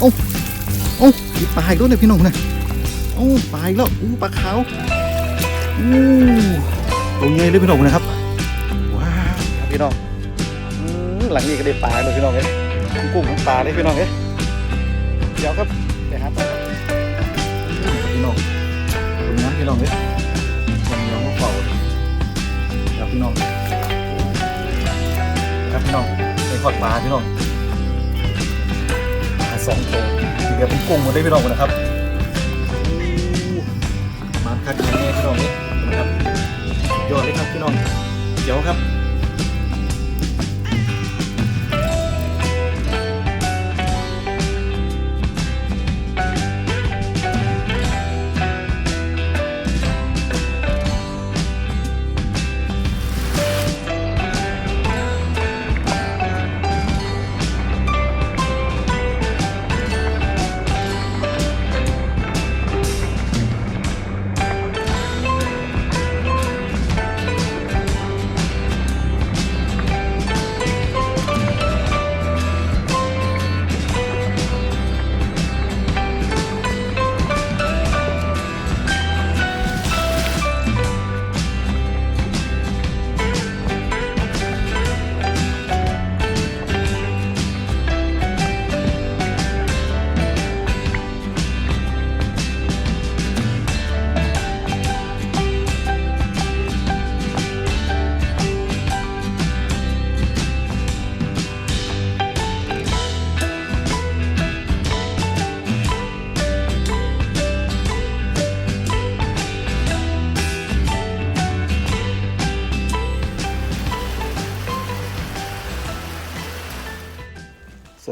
โอ้โอ้มีปลาอีกด้วเนี่ยพี่น้องนะโอ้ปลาอีกแล้วอู้ปลาขาวอู้ตัวใหญ่เลยพี่น้องนะครับว้าวครับพี่น้องหลังนี้ก็ได้ปลาเลยพี่น้องเอ้ยกุ้งทั้งปลาเลยพี่น้องเอ้ยเดี๋ยวครับไปหาปลาพี่น้องตรงนี้พี่น้องเอ้ยคนเดียวก็เฝ้าครับพี่น้องครับพี่น้องไปขอดปลาพี่น้อง สองตัวเดี๋ยวผมกุ้งมาได้พี่น้องนะครับมาคัดอย่างนี้พี่น้องนี่นะครับยอดเลยครับพี่น้องเดี๋ยวครับ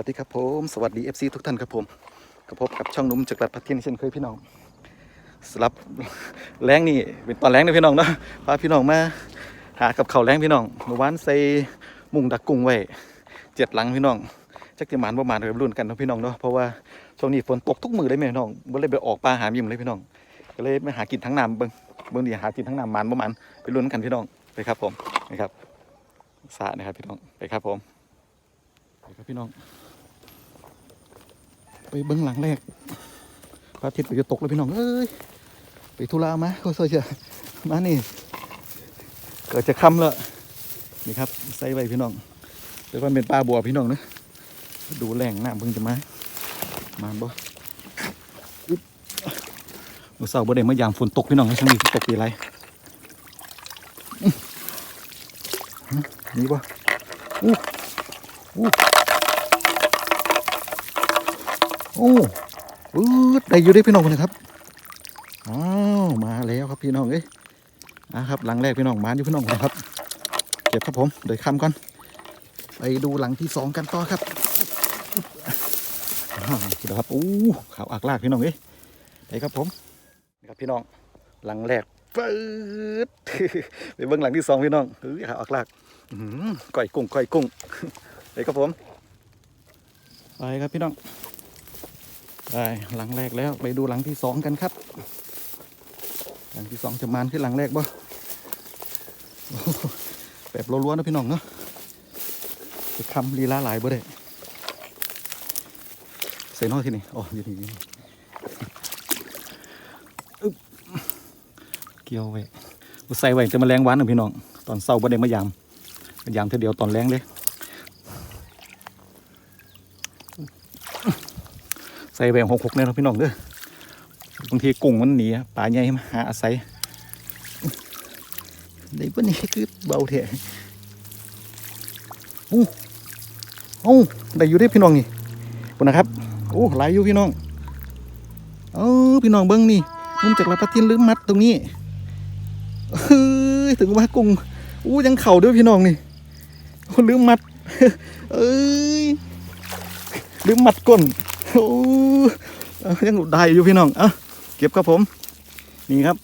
ดีครับผมสวัสดี FC ทุกท่านครับผมกับพบกับช่องนุ่มจักรัดพัทเทียนเช่นเคยพี่น้องสำหรับแรงนี่เป็นตอนแรงนะพี่น้องเนาะพาพี่น้องมาหากับเขาแรงพี่น้องเมื่อวานใส่มุงดักกุ้งไว้เจ็ดหลังพี่น้องจักจะหมานประมาณเรุ่นกันนะพี่น้องเนาะเพราะว่าช่วงนี้ฝนตกทุกมือเลยพี่น้องบ่เลยไปออกปลาหายิมเลยพี่น้องก็เลยมาหากินทั้งน้ำเบิ่งเบิ่งดีหากินทั้งน้ำหมันประมาณไปรุ่นกันพี่น้องไปครับผมนะครับสานะครับพี่น้องไปครับผมไปครับพี่น้อง ไปเบื้องหลังแรกพระอาทิตย์ไปจะตกแล้วพี่น้องเอ้ยไปธุระมาก็สวยจะมานี่เกิดจะค่ำแล้วนี่ครับใส่ไว้พี่น้องเดี๋ยวมันเป็นปลาบัวพี่น้องนะดูแหล่งน้ำเพิ่งจะมามาบ่อึ๊บมื่อเสาร์บ่ได้มายามฝนตกพี่น้องช่วงนี้ฝนตกปีไรนี่บ่อู้อู้ โอ้ปื๊ดได้อยู่ได้พี่น้องนะครับอ้าวมาแล้วครับพี่น้องเอ้ยอะครับหลังแรกพี่น้องมาอยู่พี่น้องนะครับ เก็บครับผมเดี๋ยวคำก่อนไปดูหลังที่สองกันต่อครับเดี๋ยวครับอู้ขาวอักลากพี่น้องเอ้ยไปครับผมนี่ครับพี่น้องหลังแรกปื๊ดไปเบื้องหลังที่สองพี่น้องเฮ้ยขาวอักลากอื้อหือก้อยกุ้งก้อยกุ้งไปครับผมไปครับพี่น้อง ได้หลังแรกแล้วไปดูหลังที่สองกันครับ หลังที่สองจะมานขึ้นหลังแรกบ่แบบล้วนๆนะพี่น้องเนาะจะคำลีลาหลายบ่ได้ใส่นอกที่นี่อ๋ออยู่นี่นี่เกี่ยวไว้ใส่ไว้จะมาแรงหวานนะพี่น้อง ตอนเศร้าบ่ได้มายามมายามเท่าเดียวตอนแรงเลย ใส่แหวนหกหกเนี่ยพี่น้องเด้อบางทีกุ้งมันหนีปลาใหญ่มาหาอาศัยได้ปะนี่คือเบาเถอะโอ้โอ้ได้อยู่ได้พี่น้องนี่ปุ่นนะครับโอ้หลายอยู่พี่น้องเออพี่น้องเบิ้งนี่มุมจากลาพัทินลืมมัดตรงนี้เฮ้ยถึงว่ากุ้งอู้ยังเข่าด้วยพี่น้องนี่ลืมมัด เอ้ยลืมมัดก้น โอ้เอ้ายังได้อยู่พี่น้องเอะเก็บครับผม นี่ครับ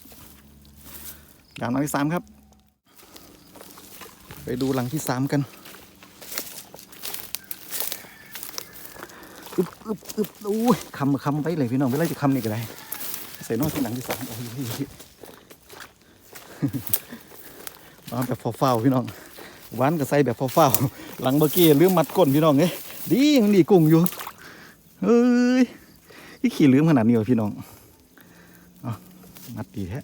หลังที่สามครับ ไปดูหลังที่สามกันอึบอึบอึบโอ้ยคำคำไปเลยพี่น้องไม่ไรจะคำนี่ก็ได้ใส่นอกที่หลังที่สามโอ้ยมาแบบเฝ้าๆพี่น้องหวานก็ใส่แบบเฝ้าๆหลังเมื่อกี้ลืมมัดก้นพี่น้องเอ้ยดีมันดีกุ้งอยู่ เฮ้ยที่ขี่ลืมขนาดนี้วะพี่น้องอมัดดีแท้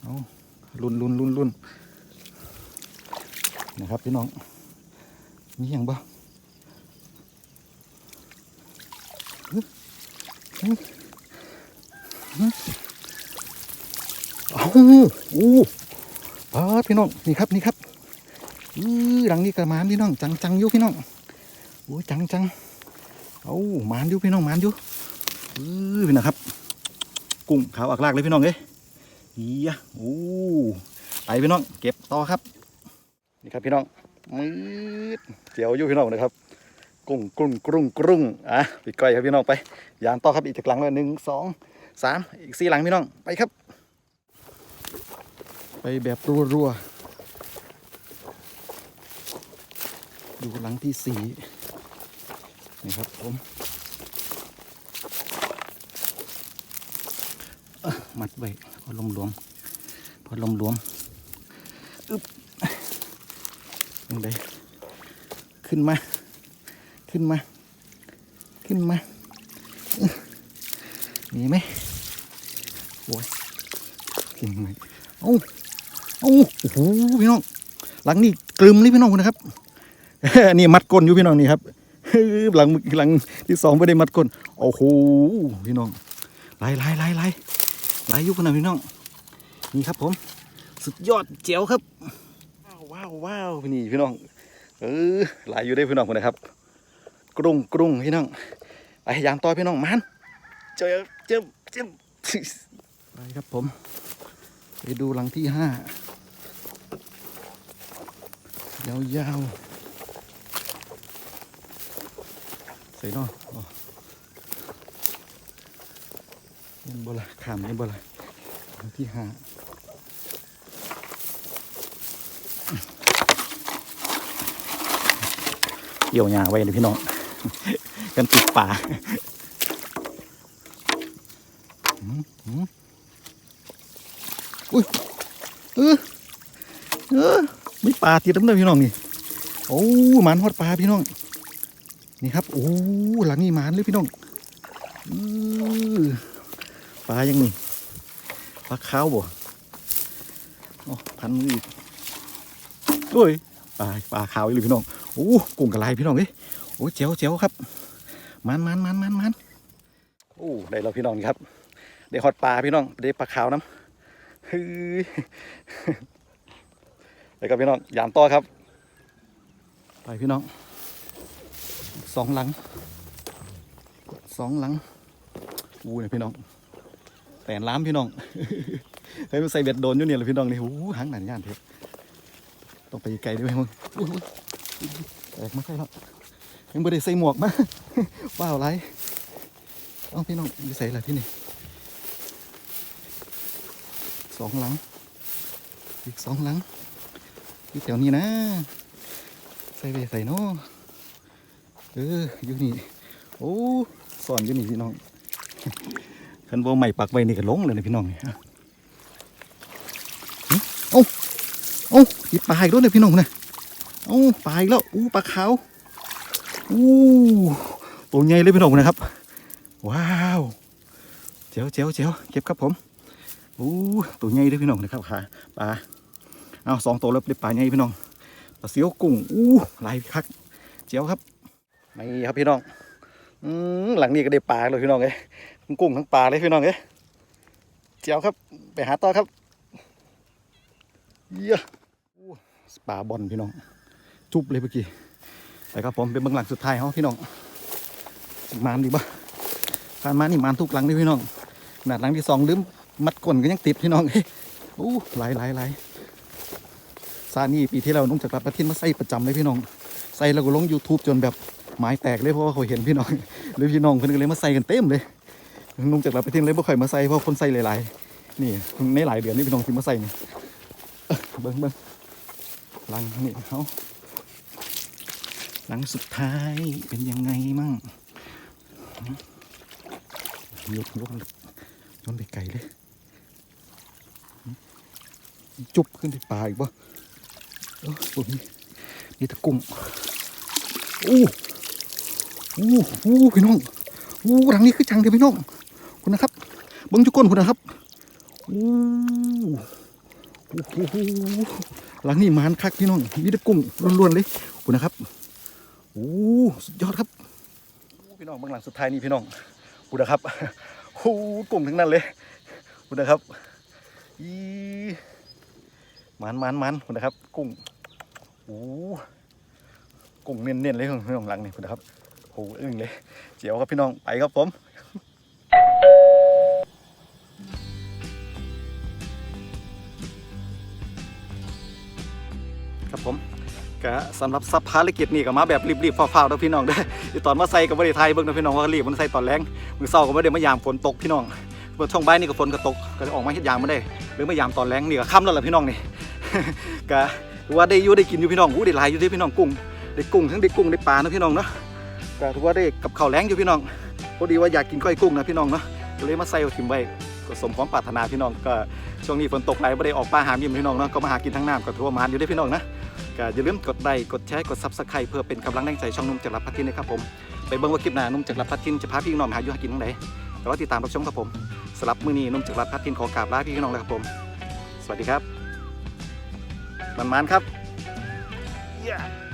เอาลุนลุนลุนลุนนะครับพี่น้องมีอย่างบ่ฮึฮึฮึเอาอู้ปาพี่น้อง นี่ครับ นี่ครับ อือหลังนี้กระมานพี่น้อง จังจังอยู่พี่น้องโอ้ยจังจังเอามานอยู่พี่น้องมานอยู่อือพี่นะครับ กุ้งขาวอักลากเลยพี่น้องเอ้ยเฮียโอ้ไปพี่น้อง เก็บต่อครับ นี่ครับพี่น้องมืดเจียวอยู่พี่น้องนะครับกุ้งกรุ้งกรุ้งกรุ้งอะไปก้อยครับพี่น้องไปยางต่อครับอีกจากหลังเลยหนึ่งสองสามอีกสี่หลังพี่น้องไปครับ ไปแบบรัวๆ ดูหลังที่สี่นี่ครับผมมัดไว้พอลมหลวม พอลมหลวมอึ๊บยังไงขึ้นมา ขึ้นมา ขึ้นมามีไหมโอ้ยกินไหมเอ้โอ้โหพี่น้องหลังนี่กลึมเลยพี่น้องนะครับ นี่มัดก้นอยู่พี่น้องนี่ครับหลังหลังที่สองไม่ได้มัดก้นโอ้โหพี่น้องไล่ไล่ไล่ไล่ไล่ยุคนะพี่น้องนี่ครับผม สุดยอดเจ๋วครับว้าวว้าวว้าวนี่พี่น้องเออหลายอยู่ได้พี่น้องคนนะครับกรุงกรุงพี่น้องไปยางต่อพี่น้องมันเจอเจอเจอไปครับผมไปดูหลังที่ห้ายาวยาวๆใส่เนาะอ๋อยังบ่ละขามยังบ่ละที่หาเกี่ยวหญ้าไว้เลยพี่น้องกันติดป่าหืมหือุ้ยเออเออไม่ปลาติดน้ำเด้อพี่น้องนี่ โอ้หมานฮอดปลาพี่น้อง นี่ครับโอ้หลังนี่หมานเลยพี่น้องอปลายังนี่ปลาขาวบ่อ๋อพันมืออีกโอ้ยปลาปลาขาวอีกเลยพี่น้องโอ้กุ้งกระไรพี่น้องเอ้ยโอ้เจ๋วเจ๋วครับมันมันมันมันมันโอ้ได้แล้วพี่น้องนี่ครับได้ฮอดปลาพี่น้องได้ปลาขาวน้ำเฮือไปครับพี่น้องยามต่อครับ ไปพี่น้อง สองหลังสองหลังอู้เนี่ยพี่น้อง แตนล้ามพี่น้องเฮ้ยมันใส่เบ็ดโดนอยู่เนี่ยเลยพี่น้องนี่โอ้โหางหนันย่านเถอะต้องไปไกลด้วยมึงแตกไม่ใช่แล้วยังไม่ได้ใส่หมวกมาว้าวไรเอ้าพี่น้องอยู่ใส่อะไรที่นี่สองหลัง อีกสองหลังอยู่แถวนี้นะ ใส่ไปใส่เนาะ เอออยู่นี่โอ้สอนอยู่นี่พี่น้องคันบ่ใหม่ปักไว้นี่ก็ลงเลยนะพี่น้องเนี่ฮะหึเอ้าเอ้าอีปลาอีกด้วยเนี่ยพี่น้องนะเอ้าปลาอีกแล้วอู้ปลาขาวอู้ตัวใหญ่เลยพี่น้องนะครับ ว้าวเจ๋วเจ๋วเจ๋วเก็บครับผมอู้ตัวใหญ่เลยพี่น้องนะครับขาปลาเอาสองตัวแล้วได้ปลาใหญ่พี่น้องปลาเสียวกุ้งอู้ลายคักเจียวครับ นี่ครับพี่น้องอืหลังนี้ก็ได้ปลาเลยพี่น้องเอ้ยทั้งกุ้งทั้งปลาเลยพี่น้องเอ้ยเจียวครับ ไปหาต่อครับเยอู้ปลาบอลพี่น้อง จุบเลยเมื่อกี้ไปครับผมเป็นเบื้องหลังสุดท้ายเขาพี่น้องมานดีป่ะผ่านมานี่มานทุกหลังเลยพี่น้องขนาดหลังที่สองลืมมัดก้นก็ยังติดพี่น้องเอ้ยอู้หลายหลายหลายซานี่ปีที่แล้วนุ่งจากกลับประเทศมาใส่ประจำเลยพี่น้อง ใส่แล้วก็ลง YouTube จนแบบ ไม้แตกเลยเพราะว่าเขาเห็นพี่น้องเลยพี่น้องเพิ่นก็เลยมาใส่กันเต็มเลยนุ่งจากกลับประเทศเลยบ่ค่อยมาใส่เพราะคนใส่หลายๆนี่ในหลายเดือนนี่พี่น้องที่มาใส่นี่เอ้อเบิ่งเบิ่งหลังนี่เขาหลังสุดท้ายเป็นยังไงมั่งยกยกยนไปไกลเลย จุบขึ้นที่ปลาอีกบ่โอ้ผมนี่ตะกุ้งอู้ อู้อู้พี่น้องอู้รังนี้คือจังเดียวพี่น้องคุณนะครับเบิ้งจุก้นคุณนะครับอู้โอ้โหหลังนี้มานคักพี่น้องมีแต่กุ้งล้วนๆเลยคุณนะครับโอ้สุดยอดครับพี่น้องบื้องหลังสุดท้ายนี่พี่น้องคุณนะครับโอ้กุ้งทั้งนั้นเลยคุณนะครับอีมันมันมันคุณนะครับ กุ้งโอ้กุ้งเน้นๆเลยพี่น้องหลังนี่คุณนะครับ โอ้อึ้งเลย เจียวครับพี่น้องไปครับผมครับผมก็สำหรับสัพภารกิจนี่ก็มาแบบรีบๆฟ้าวๆแล้วพี่น้องเด้อตอนมาใส่กับบริไทยเบิ่งนะพี่น้องว่ารีบมันใส่ตอนแรงมือเศร้าก็ไม่ได้มายามฝนตกพี่น้องเมื่อช่วงบ่ายนี่ก็ฝนก็ตกก็เลยออกมาเฮ็ดยามมาได้ หรือมายามตอนแรงนี่ก็ค่ำแล้วล่ะพี่น้องนี่ก็ว่าได้อยู่ได้กินอยู่พี่น้องอู้ได้หลายอยู่ที่พี่น้องกุ้งได้กุ้งทั้งได้กุ้งได้ปลานะพี่น้องเนาะ ก็ถือว่าได้กับข้าวแรงอยู่พี่น้องพอดีว่าอยากกินก้อยกุ้งนะพี่น้องเนาะก็เลยมาใส่เอาถิ่มไว้ก็สมความปรารถนาพี่น้องก็ช่วงนี้ฝนตกหลไม่ได้ออกปลาหามิมพี่น้องเนาะก็มาหากินทั้งน้ำก็ถือว่ามานอยู่ได้พี่น้องนะก็อย่าลืมกดไลค์กดแชร์กดซับสไครต์เพื่อเป็นกำลังแรงใจช่องนุ่มจากรับพัดทินนะครับผมไปเบิ่งว่าคลิปหน้านุ่มจากรับพัดทินจะพาพี่น้องหาอยู่หากินทั้งไหนแต่ว่าติดตามรับชมครับผมสำหรับมื้อนี้นุ่มจากรับพัดทินขอกราบลาพี่น้องเลยครับผม สวัสดีครับมันๆครับ yeah.